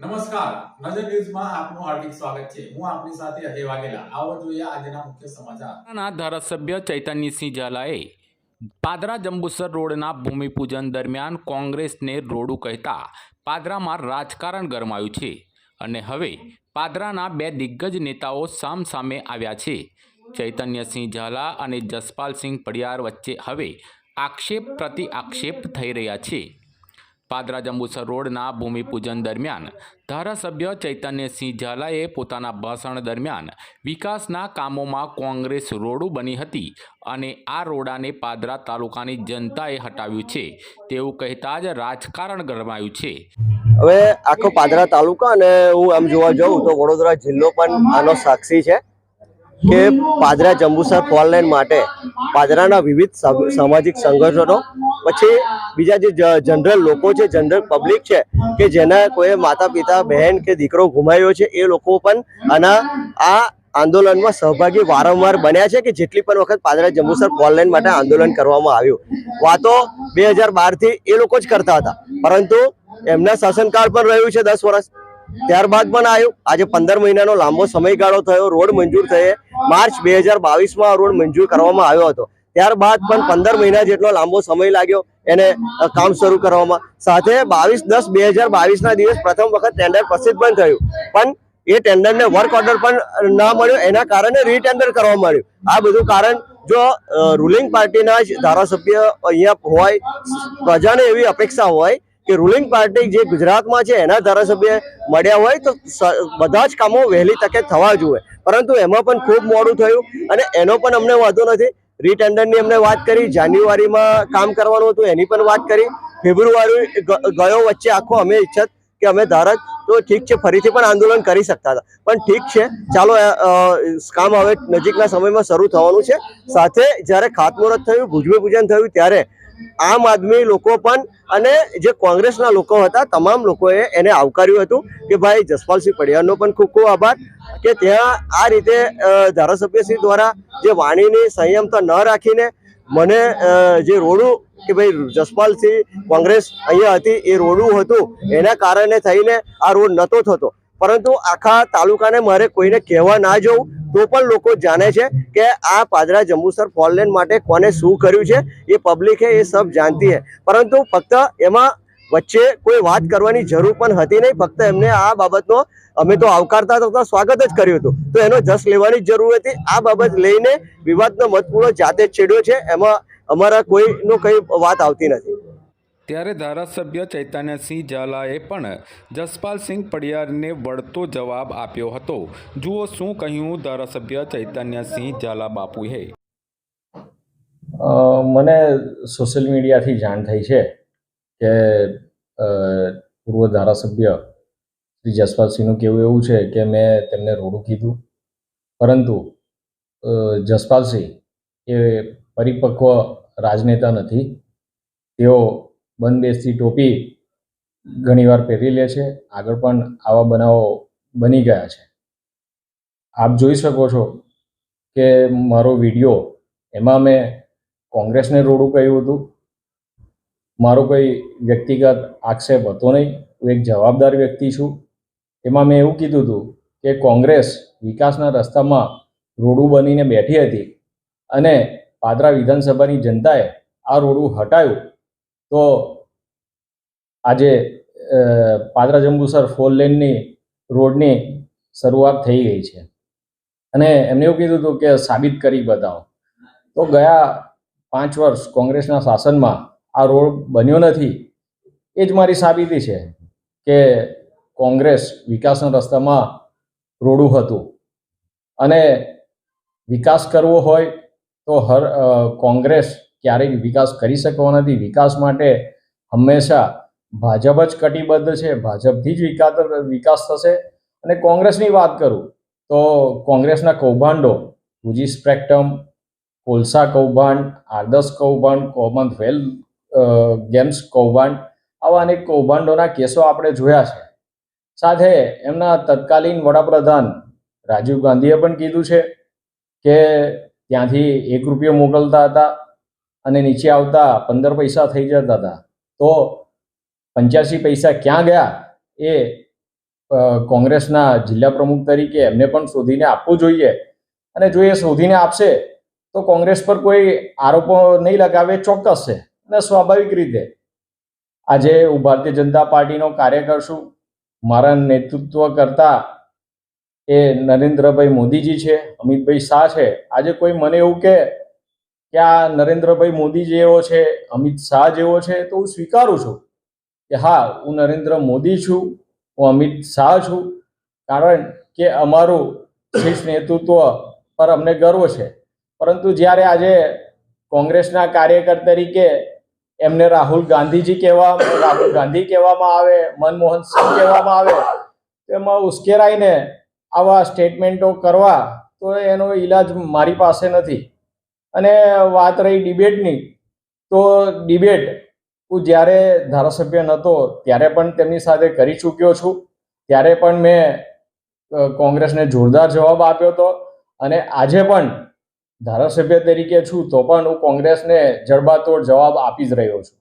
નમસ્કાર. નજર ન્યૂઝમાં આપનું હાર્દિક સ્વાગત છે. હું આપની સાથે અજય વાઘેલા. આવો જોઈએ આજના મુખ્ય સમાચાર. ધારાસભ્ય ચૈતન્યસિંહ ઝાલાએ પાદરા જંબુસર રોડના ભૂમિપૂજન દરમિયાન કોંગ્રેસને રોડું કહેતા પાદરામાં રાજકારણ ગરમાયું છે અને હવે પાદરાના બે દિગ્ગજ નેતાઓ સામસામે આવ્યા છે. ચૈતન્યસિંહ ઝાલા અને જસપાલસિંહ પડિયાર વચ્ચે હવે આક્ષેપ પ્રતિ આક્ષેપ થઈ રહ્યા છે. પાદરા જંબુસર રોડના ભૂમિપૂજન દરમિયાન ધારાસભ્ય ચૈતન્યસિંહ ઝાલાએ પોતાના ભાષણ દરમિયાન વિકાસના કામોમાં કોંગ્રેસ રોડું બની હતી અને આ રોડાને પાદરા તાલુકાની જનતાએ હટાવ્યું છે. તેવું કહેતા જ રાજકારણ ગરમાયું છે. હવે આખો પાદરા તાલુકા અને હું આમ જોવા જાઉં તો વડોદરા જિલ્લો પણ આનો સાક્ષી છે. કે પાદરા જંબુસર ફોર માટે પાદરાના વિવિધ સામાજિક સંગઠનો, પછી બીજા જે જનરલ લોકો છે, જનરલ પબ્લિક છે, કે જેના કોઈ માતા પિતા બહેન કે દીકરો ગુમાવ્યો છે, એ લોકો પણ આના, આ આંદોલનમાં સહભાગી વારંવાર બન્યા છે કે જેટલી પણ વખત પાદરા જંબુસર ફોર માટે આંદોલન કરવામાં આવ્યું. વાતો બે હજાર બારથી એ લોકો જ કરતા હતા. પરંતુ એમના શાસનકાળ પણ રહ્યું છે દસ વર્ષ. ત્યારબાદ પણ આવ્યું આજે પંદર મહિનાનો લાંબો સમયગાળો થયો. રોડ મંજૂર થયે. માર્ચ બે હજાર બાવીસમાં રોડ મંજૂર કરવામાં આવ્યો હતો. ત્યારબાદ પણ પંદર મહિના જેટલો લાંબો સમય લાગ્યો એને કામ શરૂ કરવામાં. સાથે બાવીસ દસ બે હજાર બાવીસના દિવસ પ્રથમ વખત ટેન્ડર પ્રસિદ્ધ પણ થયું. પણ એ ટેન્ડરને વર્ક ઓર્ડર પણ ના મળ્યો. એના કારણે રીટેન્ડર કરવામાં આવ્યું. આ બધું કારણ જો રૂલિંગ પાર્ટીના જ ધારાસભ્ય અહીંયા હોય, પ્રજાને એવી અપેક્ષા હોય કે રૂલિંગ પાર્ટી જે ગુજરાતમાં છે એના ધારાસભ્ય મળ્યા હોય તો બધા જ કામો વહેલી તકે થવા જોઈએ. પરંતુ એમાં પણ ખૂબ મોડું થયું અને એનો પણ અમને વાંધો નથી. રીટેન્ડરની અમને વાત કરી જાન્યુઆરીમાં કામ કરવાનું હતું એની પણ વાત કરી. ફેબ્રુઆરી ગયો વચ્ચે આખો અમે ઈચ્છત કે અમે ધારક તો ઠીક છે ફરીથી પણ આંદોલન કરી શકતા હતા. પણ ઠીક છે ચાલો કામ હવે નજીકના સમયમાં શરૂ થવાનું છે. સાથે જ્યારે ખાતમુહૂર્ત થયું ભુજમી પૂજન થયું ત્યારે આમ આદમી લોકો પણ અને જે કોંગ્રેસના લોકો હતા, તમામ લોકોએ એને આવકાર્યું હતું કે ભાઈ, જસપાલસિંહ પડિયાનો પણ ખૂબ ખૂબ આભાર કે ત્યાં આ રીતે ધારાસભ્યશ્રી દ્વારા જે વાણીની સંયમતા ન રાખીને મને જે રોડું કે ભાઈ, જસપાલસિંહ કોંગ્રેસ અહીંયા હતી એ રોડું હતું, એના કારણે થઈને આ રોડ નહોતો થતો. પરંતુ આખા તાલુકાને મારે કોઈને કહેવા ના જવું, તો પણ લોકો જાણે છે કે આ પાદરા જંબુસર ફોરલેન માટે કોને શું કર્યું છે, એ પબ્લિક હે એ સબ જાણતી હે. પરંતુ ફક્ત એમાં વચ્ચે કોઈ વાત કરવાની જરૂર પણ હતી નહીં, ફક્ત એમને આ બાબતનો અમે તો આવકારતા હતા સ્વાગત જ કર્યું હતું. તો એનો જસ લેવાની જરૂર હતી. આ બાબત લઈને વિવાદનો મતપૂર્ણ જાતે જ છેડ્યો છે. એમાં અમારા કોઈનો કંઈ વાત આવતી નથી. ત્યારે ધારાસભ્ય ચૈતન્યસિંહ ઝાલાએ પણ જસપાલસિંહ પડિયારને વળતો જવાબ આપ્યો હતો. જુઓ શું કહ્યું ધારાસભ્ય ચૈતન્યસિંહ ઝાલા બાપુએ મને સોશિયલ મીડિયાથી જાણ થઈ છે કે પૂર્વ ધારાસભ્ય શ્રી જસપાલસિંહનું કહેવું એવું છે કે મેં તેમને રોડું કીધું. પરંતુ જસપાલસિંહ એ પરિપક્વ રાજનેતા નથી. તેઓ બંધ બેસતી ટોપી ઘણીવાર પહેરી લે છે. આગળ પણ આવા બનાવો બની ગયા છે. આપ જોઈ શકો છો કે મારો વીડિયો એમાં મેં કોંગ્રેસને રોડું કહ્યું હતું. મારો કોઈ વ્યક્તિગત આક્ષેપ હતો નહીં. હું એક જવાબદાર વ્યક્તિ છું. એમાં મેં એવું કીધું હતું કે કોંગ્રેસ વિકાસના રસ્તામાં રોડું બનીને બેઠી હતી અને પાદરા વિધાનસભાની જનતાએ આ રોડું હટાવ્યું તો આજે પાદરા જંબુસર ફોર લેનની રોડની શરૂઆત થઈ ગઈ છે. અને એમને એવું કીધું હતું કે સાબિત કરી બતાવો. તો ગયા પાંચ વર્ષ કોંગ્રેસના શાસનમાં આ રોડ બન્યો નથી. એ જ મારી સાબિતી છે કે કોંગ્રેસ વિકાસના રસ્તામાં રોડું હતું. અને વિકાસ કરવો હોય તો હર કોંગ્રેસ ક્યારેય વિકાસ કરી શકવા નથી. વિકાસ માટે હંમેશા ભાજપ જ કટિબદ્ધ છે. ભાજપથી જ વિકાસ વિકાસ થશે. અને કોંગ્રેસની વાત કરું તો કોંગ્રેસના કૌભાંડો ગુજી સ્પ્રેક્ટમ કોલસા કૌભાંડ, આદર્શ કૌભાંડ, કોમનવેલ્થ વેલ ગેમ્સ કૌભાંડ, આવા અનેક કૌભાંડોના કેસો આપણે જોયા છે. સાથે એમના તત્કાલીન વડાપ્રધાન રાજીવ ગાંધીએ પણ કીધું છે કે ત્યાંથી એક રૂપિયો મોકલતા હતા. અને નીચે આવતા પંદર પૈસા થઈ જતા હતા તો પંચ્યાસી પૈસા ક્યાં ગયા એ કોંગ્રેસના જિલ્લા પ્રમુખ તરીકે એમને પણ શોધીને આપવું જોઈએ. અને જો એ શોધીને આપશે, તો કોંગ્રેસ પર કોઈ આરોપો નહીં લગાવે, ચોક્કસ છે. અને સ્વાભાવિક રીતે. આજે હું ભારતીય જનતા પાર્ટીનો કાર્યકર છું. મારા નેતૃત્વ કરતા એ નરેન્દ્રભાઈ મોદીજી છે, અમિતભાઈ શાહ છે. આજે કોઈ મને એવું કહે કે આ નરેન્દ્રભાઈ મોદી જેવો છે, અમિત શાહ જેવો છે, તો હું સ્વીકારું છું કે હા, હું નરેન્દ્ર મોદી છું, હું અમિત શાહ છું. કારણ કે અમારું શીર્ષ નેતૃત્વ પર અમને ગર્વ છે. પરંતુ જ્યારે આજે કોંગ્રેસના કાર્યકર તરીકે એમને રાહુલ ગાંધીજી કહેવા રાહુલ ગાંધી કહેવામાં આવે, મનમોહન સિંહ કહેવામાં આવે તેમાં ઉશ્કેરાઈને આવા સ્ટેટમેન્ટો કરવા, તો એનો ઈલાજ મારી પાસે નથી. અને વાત રહી ડિબેટની, તો ડિબેટ હું જ્યારે ધારાસભ્ય નહોતો ત્યારે પણ તેમની સાથે કરી ચૂક્યો છું. ત્યારે પણ મેં કોંગ્રેસને જોરદાર જવાબ આપ્યો હતો અને આજે પણ ધારાસભ્ય તરીકે છું તો પણ હું કોંગ્રેસને જડબાતોડ જવાબ આપી જ રહ્યો છું.